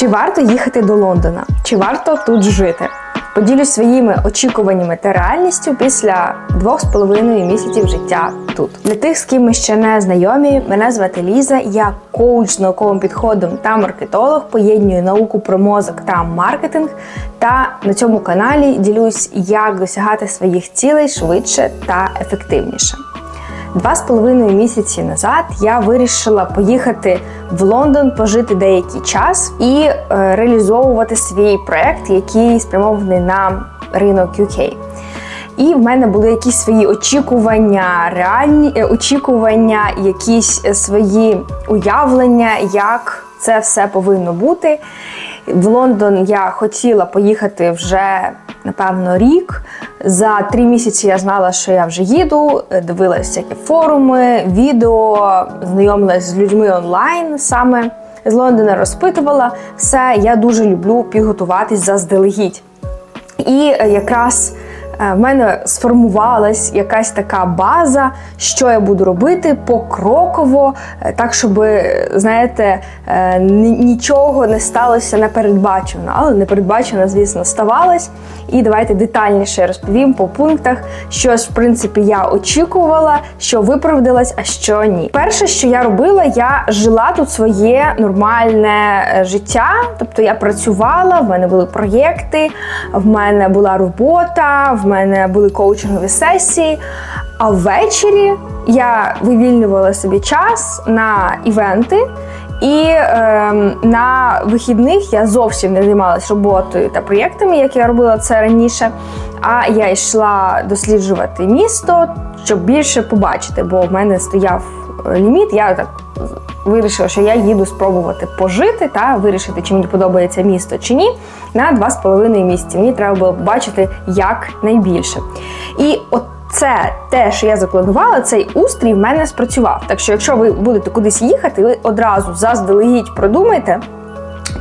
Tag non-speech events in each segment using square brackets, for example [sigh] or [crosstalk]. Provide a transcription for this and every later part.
Чи варто їхати до Лондона? Чи варто тут жити? Поділюсь своїми очікуваннями та реальністю після двох з половиною місяців життя тут. Для тих, з ким ми ще не знайомі, мене звати Ліза. Я коуч з науковим підходом та маркетолог, поєднюю науку про мозок та маркетинг. Та на цьому каналі ділюсь, як досягати своїх цілей швидше та ефективніше. Два з половиною місяці назад я вирішила поїхати в Лондон, пожити деякий час і е, реалізовувати свій проект, який спрямований на ринок UK. І в мене були якісь свої очікування, реальні е, очікування, якісь е, свої уявлення, як це все повинно бути. В Лондон я хотіла поїхати вже напевно рік. За три місяці я знала, що я вже їду, дивилася всякі форуми, відео, знайомилася з людьми онлайн саме з Лондона, розпитувала все. Я дуже люблю підготуватись заздалегідь. І якраз в мене сформувалась якась така база, що я буду робити покроково, е, так щоб, знаєте, е, нічого не сталося непередбачено. Але непередбачено, звісно, ставалось. І давайте детальніше розповім по пунктах, що ж, в принципі, я очікувала, що виправдалось, а що ні. Перше, що я робила, я жила тут своє нормальне е, життя. Тобто я працювала, в мене були проєкти, в мене була робота, в мене були коучингові сесії. А ввечері я вивільнювала собі час на івенти. І ем, на вихідних я зовсім не займалась роботою та проєктами, як я робила це раніше. А я йшла досліджувати місто, щоб більше побачити, бо в мене стояв е, ліміт. Я так вирішила, що я їду спробувати пожити та вирішити, чи мені подобається місто чи ні, на два з половиною місяці. Мені треба було побачити як найбільше. І от це те, що я запланувала, цей устрій в мене спрацював. Так що, якщо ви будете кудись їхати, ви одразу заздалегідь продумайте,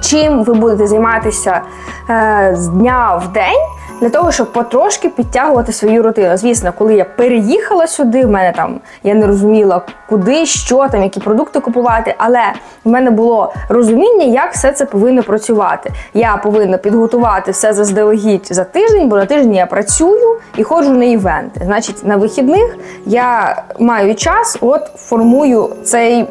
чим ви будете займатися е, з дня в день. Для того, щоб потрошки підтягувати свою рутину. Звісно, коли я переїхала сюди, в мене там я не розуміла, куди, що там, які продукти купувати, але в мене було розуміння, як все це повинно працювати. Я повинна підготувати все заздалегідь за тиждень, бо на тиждень я працюю і ходжу на івенти. Значить, на вихідних я маю час, от формую цей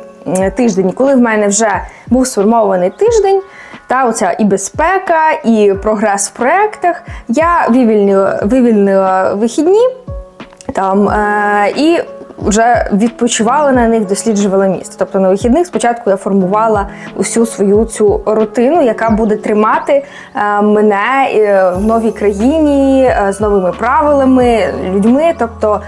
тиждень. Коли в мене вже був сформований тиждень. Та оця і безпека, і прогрес в проєктах. Я вивільнила, вивільнила вихідні там е, і вже відпочивала на них, досліджувала місто. Тобто на вихідних спочатку я формувала усю свою цю рутину, яка буде тримати е, мене е, в новій країні е, з новими правилами, людьми. Тобто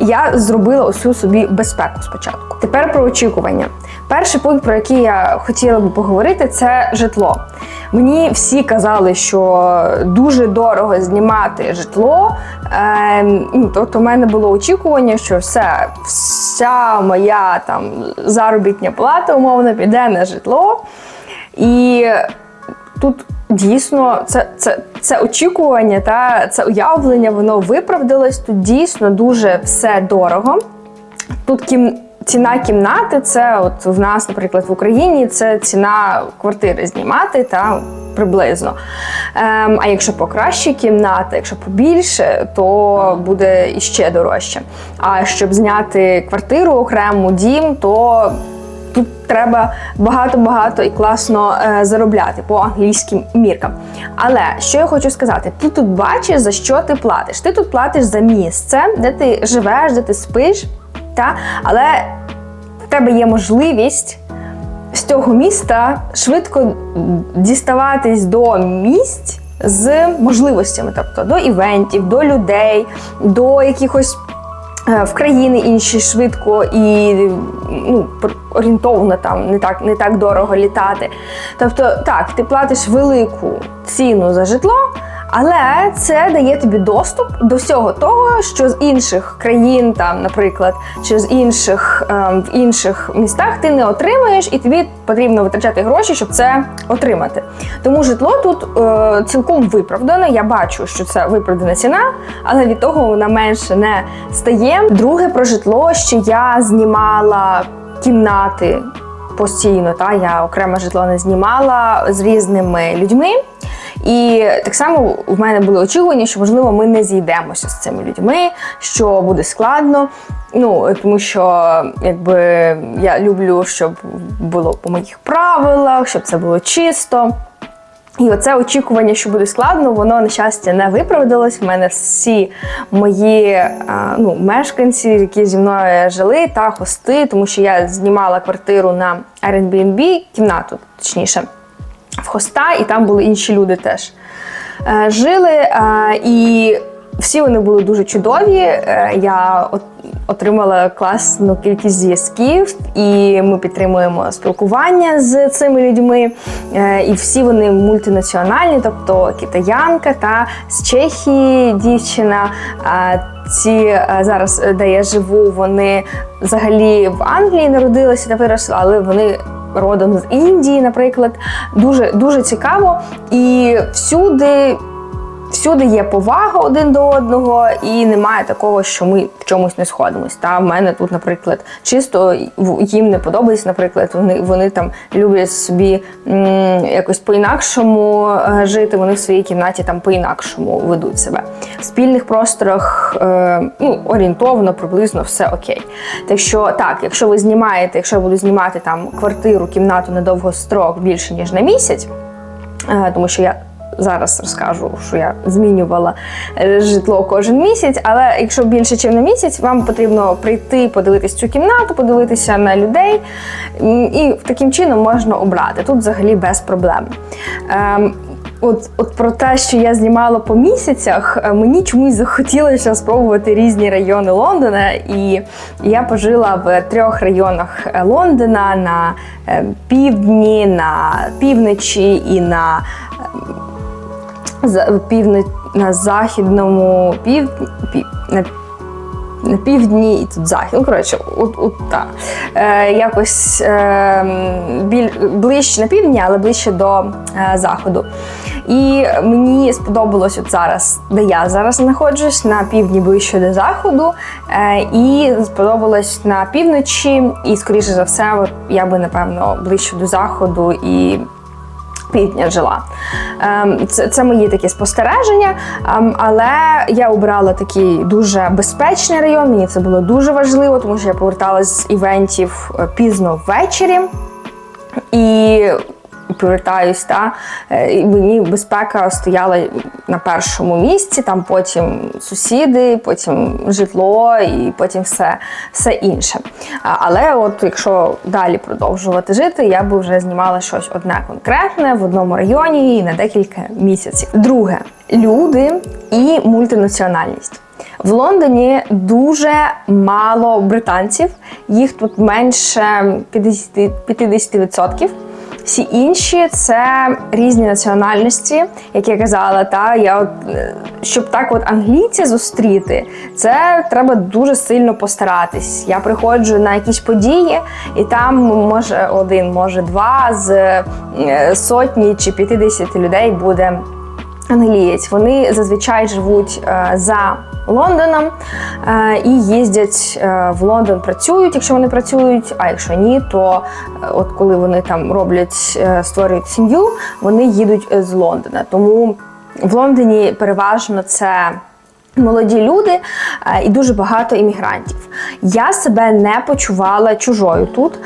я зробила усю собі безпеку спочатку. Тепер про очікування. Перший пункт, про який я хотіла би поговорити, це житло. Мені всі казали, що дуже дорого знімати житло. Ем, ну, тобто, в мене було очікування, що все, вся моя там заробітня плата умовно піде на житло. І тут дійсно це, це, це очікування та це уявлення, воно виправдалось. Тут дійсно дуже все дорого. Тут кім... ціна кімнати, це от в нас, наприклад, в Україні це ціна квартири знімати та приблизно. Ем, а якщо покраще кімната, якщо побільше, то буде іще дорожче. А щоб зняти квартиру окрему, дім, то Тут треба багато-багато і класно е, заробляти по англійським міркам. Але що я хочу сказати, ти тут бачиш, за що ти платиш. Ти тут платиш за місце, де ти живеш, де ти спиш, та? але тебе є можливість з цього міста швидко діставатись до місць з можливостями, тобто до івентів, до людей, до якихось е, в країни інші швидко і ну, орієнтовно там не так, не так дорого літати. Тобто, так, ти платиш велику ціну за житло. Але це дає тобі доступ до всього того, що з інших країн, там, наприклад, чи з інших ем, в інших містах ти не отримаєш, і тобі потрібно витрачати гроші, щоб це отримати. Тому житло тут е, цілком виправдано. Я бачу, що це виправдана ціна, але від того вона менше не стає. Друге про житло, що я знімала кімнати постійно. Та я окреме житло не знімала з різними людьми. І так само в мене були очікування, що можливо ми не зійдемося з цими людьми, що буде складно. Ну тому що якби я люблю, щоб було по моїх правилах, щоб це було чисто. І оце очікування, що буде складно, воно на щастя не виправдалось. У мене всі мої ну, мешканці, які зі мною жили, та хости, тому що я знімала квартиру на Airbnb, кімнату, точніше, в хоста, і там були інші люди теж е, жили. Е, і всі вони були дуже чудові. Е, Я отримала класну кількість зв'язків, і ми підтримуємо спілкування з цими людьми. І всі вони мультинаціональні, тобто китаянка та з Чехії дівчина. Ці зараз, де я живу, вони взагалі в Англії народилися та виросли, але вони родом з Індії, наприклад. Дуже дуже цікаво. І всюди всюди є повага один до одного, і немає такого, що ми в чомусь не сходимось. Та в мене тут, наприклад, чисто їм не подобається, наприклад, вони, вони там люблять собі м, якось по-інакшому е, жити. Вони в своїй кімнаті там по-інакшому ведуть себе. В спільних просторах е, ну, орієнтовно, приблизно все окей. Так що так, якщо ви знімаєте, якщо я буду знімати там квартиру, кімнату на довгострок більше ніж на місяць, Е, тому що я зараз розкажу, що я змінювала е, житло кожен місяць. Але якщо більше, ніж на місяць, вам потрібно прийти, подивитись цю кімнату, подивитися на людей, і таким чином можна обрати. Тут взагалі без проблем. Ем, От, от про те, що я знімала по місяцях, е, мені чомусь захотілося спробувати різні райони Лондона, і я пожила в трьох районах е, Лондона на півдні, на півночі і на на західному пів, пів, на, на півдні і тут захід. Ну, коротше, от, от так. Е, якось е, біль, ближче на півдні, але ближче до е, заходу. І мені сподобалось от зараз, де я зараз знаходжусь, на півдні ближче до заходу. Е, і сподобалось на півночі, і, скоріше за все, я би, напевно, ближче до заходу і півдня жила. Ем, Це, це мої такі спостереження. Ем, Але я обрала такий дуже безпечний район. Мені це було дуже важливо, тому що я поверталась з івентів е, пізно ввечері. І повертаюсь, та е, і мені безпека стояла на першому місці, там потім сусіди, потім житло і потім все, все інше. Але от якщо далі продовжувати жити, я би вже знімала щось одне конкретне в одному районі і на декілька місяців. Друге люди і мультинаціональність. В Лондоні дуже мало британців, їх тут менше 50%. 50%. Всі інші це різні національності, як я казала, та я от е, щоб так от англійця зустріти, це треба дуже сильно постаратись. Я приходжу на якісь події, і там може один, може два з е, сотні чи 50 людей буде англієць. Вони зазвичай живуть е, за Лондоном е, і їздять е, в Лондон, працюють, якщо вони працюють. А якщо ні, то от коли вони там роблять, створюють сім'ю, вони їдуть з Лондона. Тому в Лондоні переважно це. Молоді люди і дуже багато іммігрантів. Я себе не почувала чужою тут.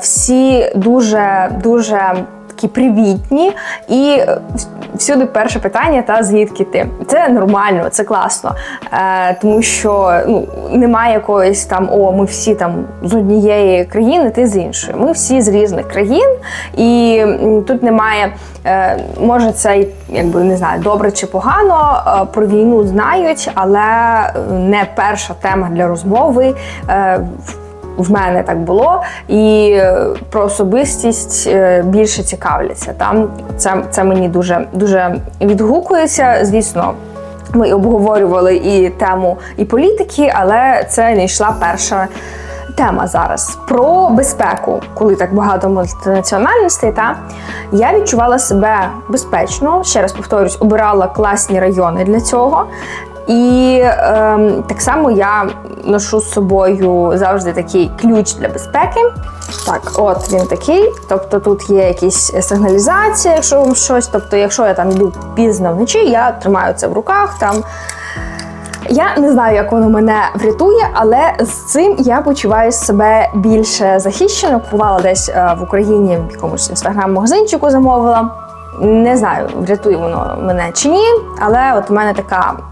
Всі дуже дуже такі привітні, і е, всюди перше питання та звідки ти. Це нормально, це класно. Е, Тому що ну, немає якоїсь там о, ми всі там з однієї країни, ти з іншої. Ми всі з різних країн, і тут немає. Е, може, це якби не знаю, добре чи погано. е, Про війну знають, але не перша тема для розмови. В мене так було, і е, про особистість е, більше цікавляться. Там це, це мені дуже дуже відгукується. Звісно, ми обговорювали і тему і політики, але це не йшла перша. Тема зараз про безпеку, коли так багато мультинаціональностей, та я відчувала себе безпечно. Ще раз повторюсь, обирала класні райони для цього. І ем, так само я ношу з собою завжди такий ключ для безпеки. Так, от він такий. Тобто тут є якісь сигналізація, якщо вам щось. Тобто, якщо я там йду пізно вночі, я тримаю це в руках. Там я не знаю, як воно мене врятує, але з цим я почуваю себе більше захищено. Купувала десь е, в Україні в якомусь інстаграм-магазинчику, замовила. Не знаю, врятує воно мене чи ні, але от у мене така.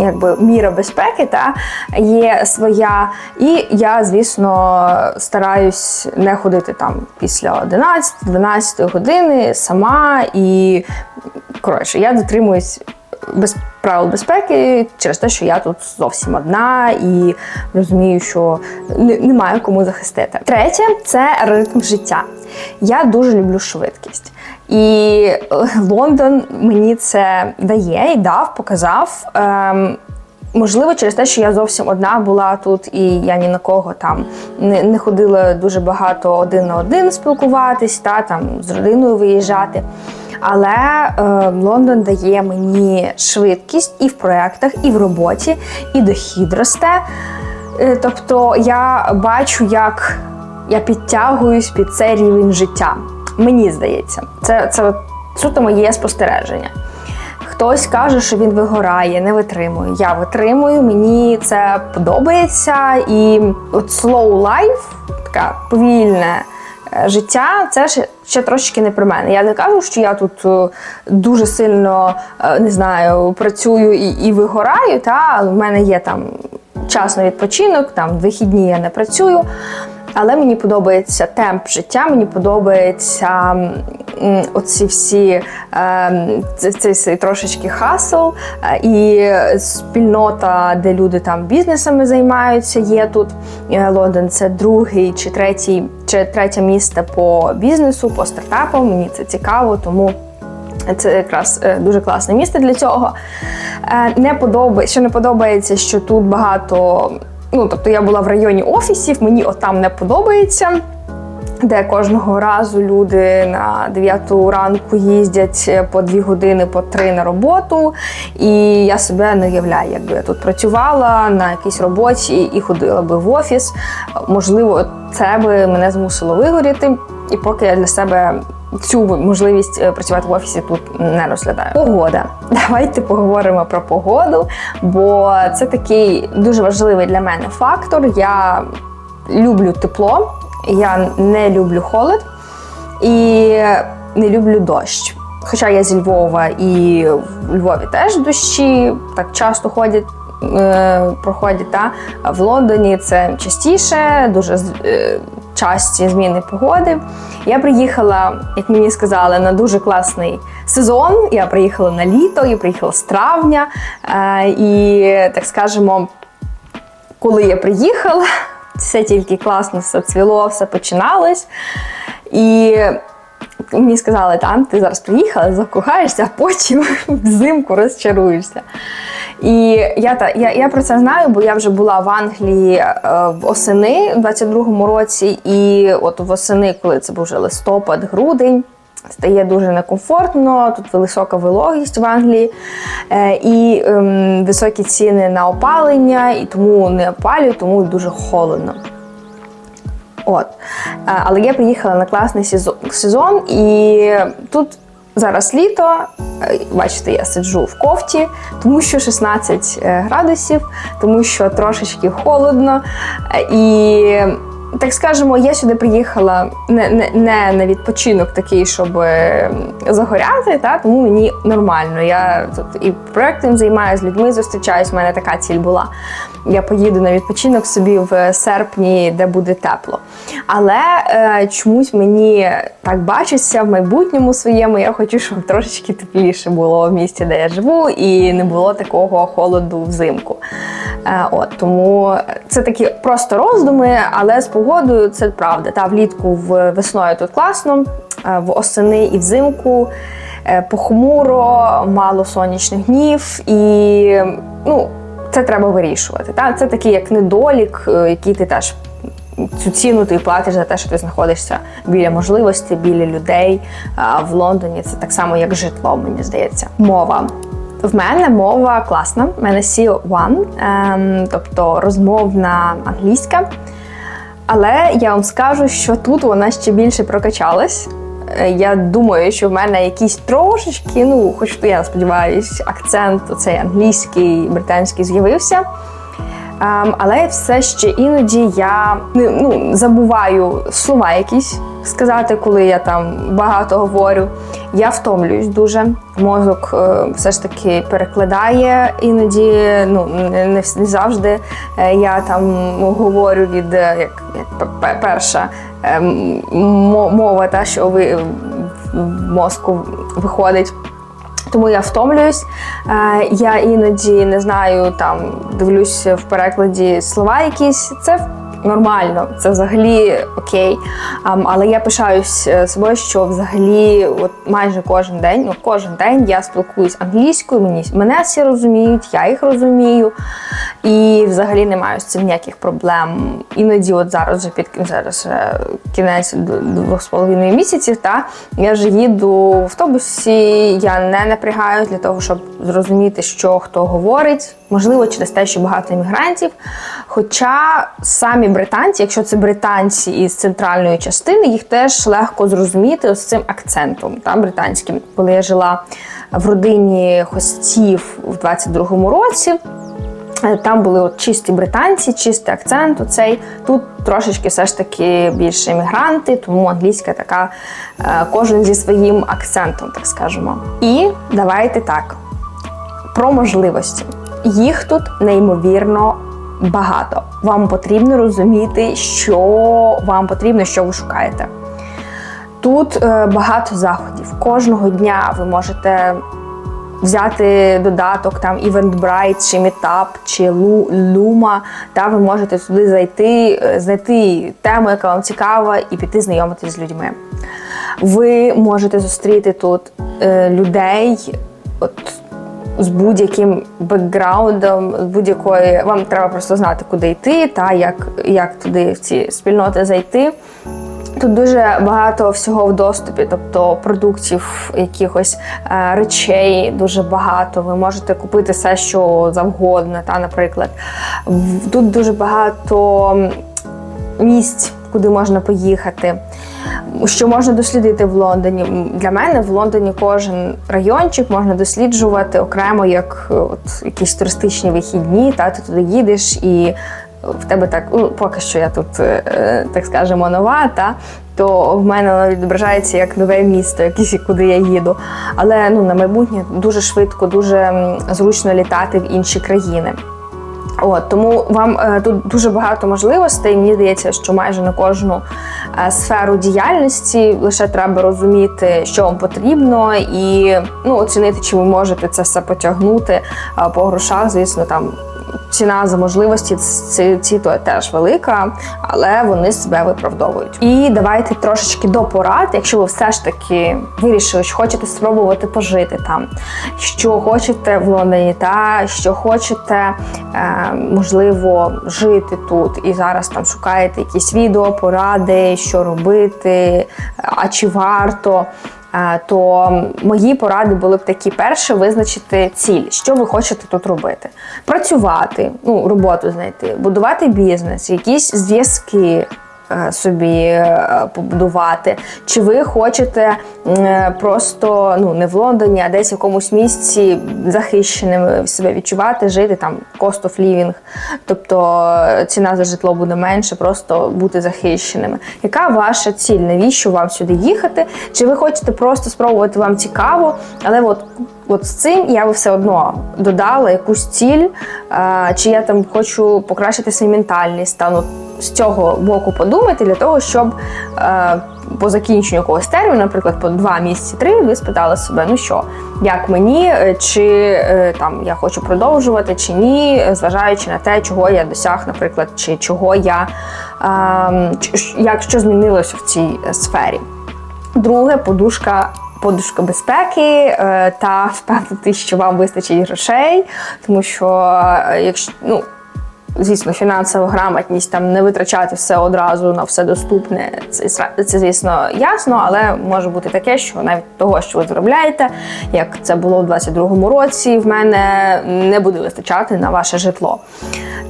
Якби міра безпеки та є своя, і я, звісно, стараюсь не ходити там після 11-12 години сама. І коротше, я дотримуюсь без правил безпеки через те, що я тут зовсім одна і розумію, що не- немає кому захистити. Третє це ритм життя. Я дуже люблю швидкість. І е, Лондон мені це дає і дав, показав. Ем, Можливо, через те, що я зовсім одна була тут, і я ні на кого там не, не ходила дуже багато один на один спілкуватись, та там з родиною виїжджати. Але е, Лондон дає мені швидкість і в проєктах, і в роботі, і дохід росте. Е, тобто я бачу, як я підтягуюсь під цей рівень життя. Мені здається, це, це суто моє спостереження. Хтось каже, що він вигорає, не витримує. Я витримую, мені це подобається. І от slow life, така повільне е, життя, це ще, ще трошки не про мене. Я не кажу, що я тут е, дуже сильно е, не знаю, працюю і, і вигораю, та але в мене є там час на відпочинок, там вихідні я не працюю. Але мені подобається темп життя, мені подобається оці всі е, цей, трошечки хасл е, і спільнота, де люди там бізнесами займаються. Є тут Е, Лондон. Це другий чи третій, чи третє місце по бізнесу, по стартапам. Мені це цікаво, тому. Це якраз е, дуже класне місце для цього. Не подобається, що не подобається, що тут багато. Ну, тобто я була в районі офісів, мені отам не подобається. Де кожного разу люди на 9 ранку їздять е, по 2 години, по 3 на роботу. І я себе не уявляю, якби я тут працювала на якійсь роботі і ходила би в офіс. Можливо, це би мене змусило вигоріти. І поки я для себе цю можливість е, працювати в офісі тут не розглядаю. Погода. [laughs] Давайте поговоримо про погоду, бо це такий дуже важливий для мене фактор. Я люблю тепло, я не люблю холод і не люблю дощ. Хоча я зі Львова і в Львові теж дощі так часто ходять. е, Проходять та в Лондоні це частіше, дуже е, часті зміни погоди. Я приїхала, як мені сказали, на дуже класний сезон. Я приїхала на літо, я приїхала з травня. Е, І так скажемо, коли я приїхала, [laughs] все тільки класно, все цвіло, все починалось. І мені сказали, там ти зараз приїхала, закохаєшся, а потім [laughs] взимку розчаруєшся. І я, та, я, я про це знаю, бо я вже була в Англії е, восени у 22-му році, і от восени, коли це був вже листопад, грудень. Стає дуже некомфортно, тут висока вологість в Англії е, і ем, високі ціни на опалення, і тому не опалюю, тому дуже холодно. От. Е, Але я приїхала на класний сезон, і тут зараз літо. Е, Бачите, я сиджу в кофті, тому що 16 е, градусів, тому що трошечки холодно. Е, І так скажемо, я сюди приїхала не, не, не на відпочинок такий, щоб загоряти, та, тому мені нормально. Я тут і проектом займаюся, з людьми зустрічаюсь, у мене така ціль була. Я поїду на відпочинок собі в серпні, де буде тепло. Але е, чомусь мені так бачиться в майбутньому своєму. Я хочу, щоб трошечки тепліше було в місті, де я живу, і не було такого холоду взимку. Е, от тому це такі просто роздуми, але з погодою це правда. Та влітку в весною тут класно, е, в осени і взимку. е, Похмуро, мало сонячних днів, і ну, це треба вирішувати. Та? Це такий як недолік, е, який ти теж цю ціну ти платиш за те, що ти знаходишся біля можливості, біля людей. В Лондоні це так само, як житло, мені здається. Мова. В мене мова класна. В мене C1, ем, тобто розмовна англійська. Але я вам скажу, що тут вона ще більше прокачалась. Е, Я думаю, що в мене якісь трошечки, ну, хоч я сподіваюся, акцент цей англійський, британський з'явився. Ем, але все ще іноді я ну, ну, забуваю слова якісь сказати, коли я там багато говорю. Я втомлююсь дуже. Мозок е, все ж таки перекладає іноді, ну не, завжди. Е, я там говорю від е, як, як пе- пе- перша мова, та що ви в мозку виходить. Тому я втомлююсь. Я іноді не знаю, там дивлюсь в перекладі слова якісь. Це нормально, це взагалі окей. Але я пишаюсь е, собою, що взагалі, от майже кожен день, ну кожен день я спілкуюсь англійською. Мені мене всі розуміють, я їх розумію. І взагалі не маю з цим ніяких проблем. Іноді, от зараз вже під зараз кінець двох з половиною місяців, та я вже їду в автобусі, я не напрягаюсь для того, щоб зрозуміти, що хто говорить. Можливо, через те, що багато іммігрантів. Хоча самі британці, якщо це британці із центральної частини, їх теж легко зрозуміти з цим акцентом та, британським. Коли я жила в родині хостів в 22-му році, Е, Там були от чисті британці, чистий акцент. Оцей тут трошечки все ж таки більше іммігранти, тому англійська така е, кожен зі своїм акцентом, так скажемо. І давайте так про можливості. Їх тут неймовірно багато. Вам потрібно розуміти, що вам потрібно, що ви шукаєте. Тут е, багато заходів. Кожного дня ви можете взяти додаток там Eventbrite, чи Meetup, чи Lu- Luma, та ви можете туди зайти, е, знайти тему, яка вам цікава, і піти знайомитися з людьми. Ви можете зустріти тут е, людей. От, з будь-яким бекграундом, з будь-якої вам треба просто знати, куди йти, та як, як туди в ці спільноти зайти. Тут дуже багато всього в доступі, тобто продуктів, якихось е, речей дуже багато. Ви можете купити все, що завгодно. Та, наприклад, тут дуже багато місць, куди можна поїхати. Що можна дослідити в Лондоні? Для мене в Лондоні кожен райончик можна досліджувати окремо як е, от, якісь туристичні вихідні. Та ти туди їдеш і в тебе так, ну поки що я тут, е, е, так скажемо, нова, та то в мене воно відображається як нове місто, якесь куди я їду. Але ну на майбутнє дуже швидко, дуже зручно літати в інші країни. От тому вам е, тут дуже багато можливостей. Мені здається, що майже на кожну е, сферу діяльності лише треба розуміти, що вам потрібно, і ну оцінити, чи ви можете це все потягнути е, по грошах. Звісно, там ціна за можливості ці, ці то теж велика, але вони себе виправдовують. І давайте трошечки до порад, якщо ви все ж таки вирішили, що хочете спробувати пожити там, що хочете в Лондоні, та що хочете, е, можливо, жити тут і зараз там шукаєте якісь відео, поради, що робити, а чи варто. Е, То мої поради були б такі: перше, визначити ціль, що ви хочете тут робити. Працювати, ну, роботу знайти, будувати бізнес, якісь зв'язки собі е, побудувати. Чи ви хочете е, просто ну, не в Лондоні, а десь в якомусь місці захищеним себе відчувати, жити там cost of living, тобто е, ціна за житло буде менше, просто бути захищеними. Яка ваша ціль? Навіщо вам сюди їхати? Чи ви хочете просто спробувати вам цікаво, але от От з цим я би все одно додала якусь ціль, е, чи я там хочу покращити свій ментальний стан. З цього боку подумайте для того, щоб е, по закінченню якогось терміну, наприклад, по два місяці, три, ви спитали себе, ну що, як мені, е, чи е, там я хочу продовжувати, чи ні, зважаючи на те, чого я досяг, наприклад, чи чого я е, як що змінилося в цій сфері. Друге, подушка. Подушка безпеки е, та впевнити, що вам вистачить грошей, тому що е, якщо ну звісно, фінансова грамотність, там не витрачати все одразу на все доступне. Це, це звісно, ясно, але може бути таке, що навіть того, що ви заробляєте, як це було в 22-му році, в мене не буде вистачати на ваше житло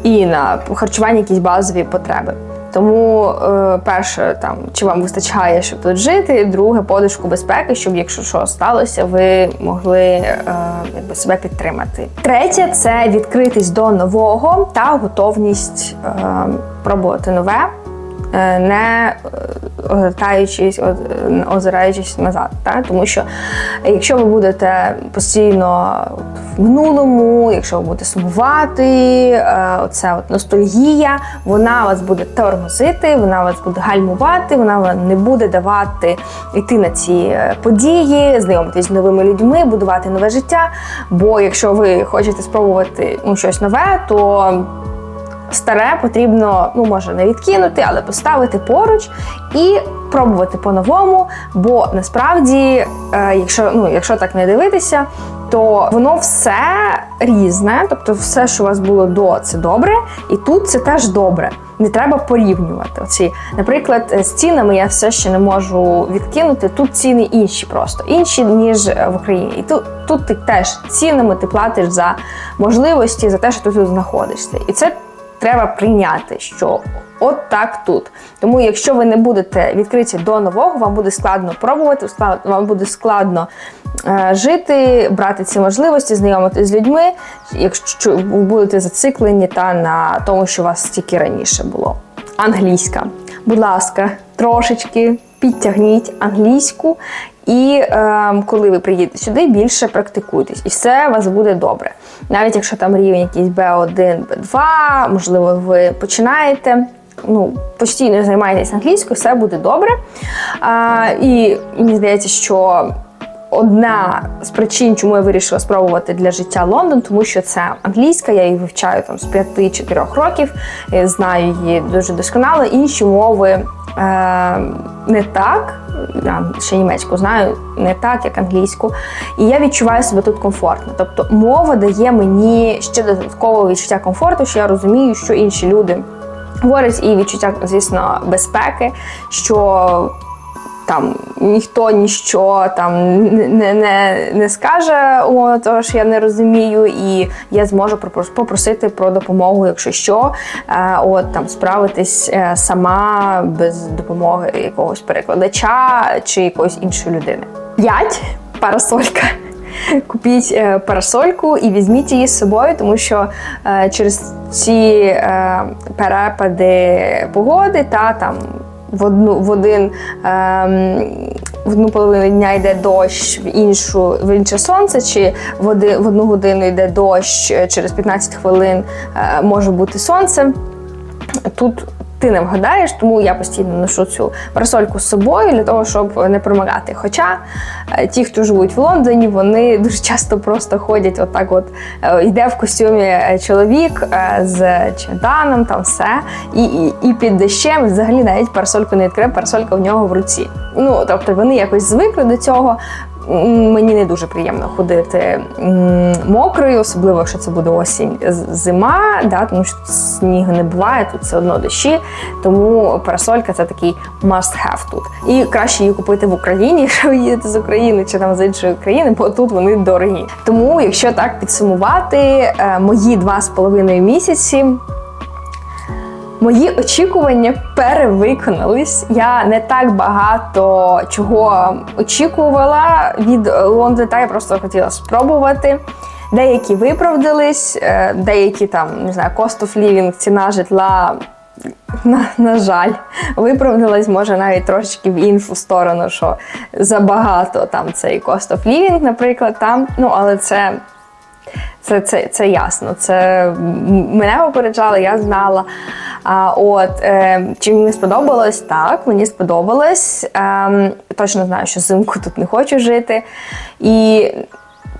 і на харчування якісь базові потреби. Тому, е, перше, там чи вам вистачає, щоб тут жити, друге подушку безпеки, щоб якщо що сталося, ви могли е, якби себе підтримати. Третє це відкритість до нового та готовність е, пробувати нове. Е, Не е, озираючись, озираючись назад, так? тому що якщо ви будете постійно в минулому, якщо ви будете сумувати, е, оця от ностальгія, вона вас буде тормозити, вона вас буде гальмувати, вона вам не буде давати йти на ці е, події, знайомитись з новими людьми, будувати нове життя. Бо якщо ви хочете спробувати ну, щось нове, то старе потрібно, ну може не відкинути, але поставити поруч і пробувати по-новому. Бо насправді, е, якщо, ну, якщо так не дивитися, то воно все різне, тобто все, що у вас було до, це добре, і тут це теж добре. Не треба порівнювати. Оці, наприклад, з цінами я все ще не можу відкинути. Тут ціни інші просто інші ніж е, в Україні. І тут, тут ти теж цінами ти платиш за можливості, за те, що ти тут знаходишся. І це треба прийняти, що от так тут. Тому, якщо ви не будете відкриті до нового, вам буде складно пробувати, вам буде складно е, жити, брати ці можливості, знайомитися з людьми, якщо ви будете зациклені та на тому, що у вас тільки раніше було. Англійська. Будь ласка, трошечки підтягніть англійську. І е, коли ви приїдете сюди, більше практикуйтесь, і все у вас буде добре. Навіть якщо там рівень якийсь B1, B2, можливо, ви починаєте. Ну, постійно займаєтесь англійською, все буде добре. А, і мені здається, що одна з причин, чому я вирішила спробувати для життя Лондон, тому що це англійська, я її вивчаю там з 5-4 років, знаю її дуже досконало. Інші мови е, не так. Я ще німецьку знаю не так, як англійську, і я відчуваю себе тут комфортно. Тобто мова дає мені ще додаткове відчуття комфорту, що я розумію, що інші люди говорять, і відчуття, звісно, безпеки, що там ніхто ніщо там не, не, не скаже, о, того що я не розумію, і я зможу попросити про допомогу, якщо що, е, от там справитись е, сама без допомоги якогось перекладача чи якоїсь іншої людини. П'ять парасолька. Купіть е, парасольку і візьміть її з собою, тому що через ці перепади погоди та там в одну в один ем, в одну половину дня йде дощ, в іншу в інше сонце, чи в, один, в одну годину йде дощ, е, через 15 хвилин е, може бути сонце. Тут ти не вгадаєш, тому я постійно ношу цю парасольку з собою для того, щоб не промагати. Хоча е, ті, хто живуть в Лондоні, вони дуже часто просто ходять, отак, от е, йде в костюмі е, чоловік з чемоданом, там все, і, і, і під дощем взагалі навіть парасольку не відкриє, парасолька в нього в руці. Ну тобто вони якось звикли до цього. Мені не дуже приємно ходити мокрою, особливо якщо це буде осінь зима, да, тому що снігу не буває, тут все одно дощі. Тому парасолька це такий must have тут. І краще її купити в Україні, [laughs] якщо ви їдете з України чи там з іншої країни, бо тут вони дорогі. Тому, якщо так підсумувати, е, мої два з половиною місяці. Мої очікування перевиконались. Я не так багато чого очікувала від Лондона, я просто хотіла спробувати. Деякі виправдались, е, деякі там не знаю, cost of living, ціна житла. На, на жаль, виправдалась може навіть трошечки в іншу сторону, що забагато там цей cost of living, наприклад, там. Ну, але це це, це, це ясно. Це мене попереджали, я знала. А, от, е, чи мені сподобалось? Так, мені сподобалось. Е, точно знаю, що зимку тут не хочу жити. І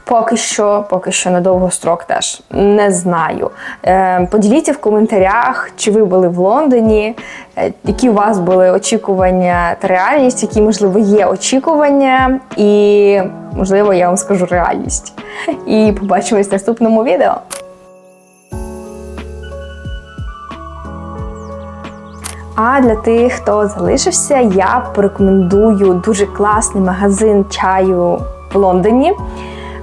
поки що, поки що на довгострок теж не знаю. Е, поділіться в коментарях, чи ви були в Лондоні, е, які у вас були очікування та реальність, які, можливо, є очікування, і, можливо, я вам скажу реальність. І побачимось в наступному відео. А для тих, хто залишився, я порекомендую дуже класний магазин чаю в Лондоні.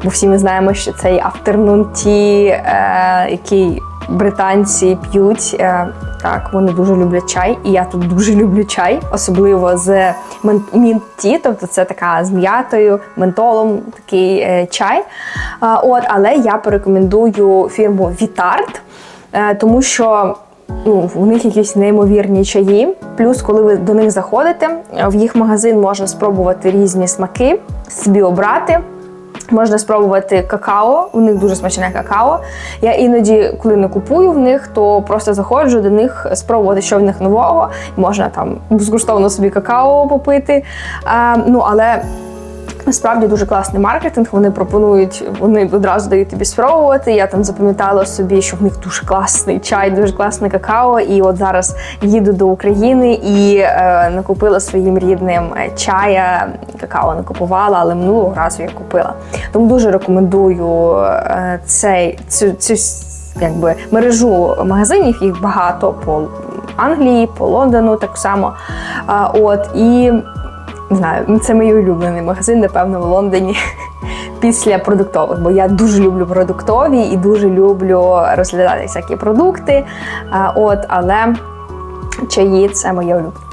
Бо всі ми знаємо, що цей afternoon е, який британці п'ють. Е, так, вони дуже люблять чай, і я тут дуже [laughs] люблю чай, особливо з мінт-ті, тобто це така з м'ятою, ментолом такий е, чай. А, от, але я порекомендую фірму Вітарт, е, тому що. Ну, у них якісь неймовірні чаї. Плюс, коли ви до них заходите, в їх магазин можна спробувати різні смаки, собі обрати. Можна спробувати какао, у них дуже смачне какао. Я іноді, коли не купую в них, то просто заходжу до них спробувати, що в них нового. Можна там безкоштовно собі какао попити. А, ну, але Насправді дуже класний маркетинг. Вони пропонують, вони одразу дають тобі спробувати. Я там запам'ятала собі, що в них дуже класний чай, дуже класне какао. І от зараз їду до України і е, накупила своїм рідним е, чая. Какао не купувала, але минулого разу я купила. Тому дуже рекомендую е, цей цю, цю якби мережу магазинів. Їх багато по Англії, по Лондону так само. А, от і. Не знаю, це мій улюблений магазин, напевно, в Лондоні [laughs] після продуктових, бо я дуже люблю продуктові і дуже люблю розглядати всякі продукти. От, але чаї це моє улюблене.